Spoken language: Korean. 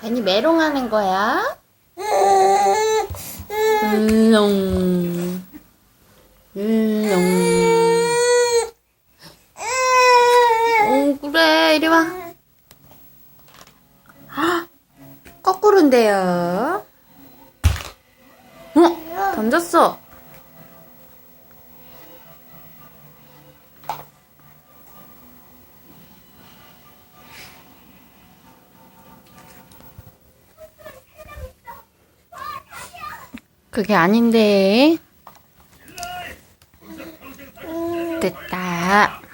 아니 메롱하는 거야? 울 오 그래 이리 와. 헉, 거꾸로인데요. 어? 던졌어. 그게 아닌데. 됐다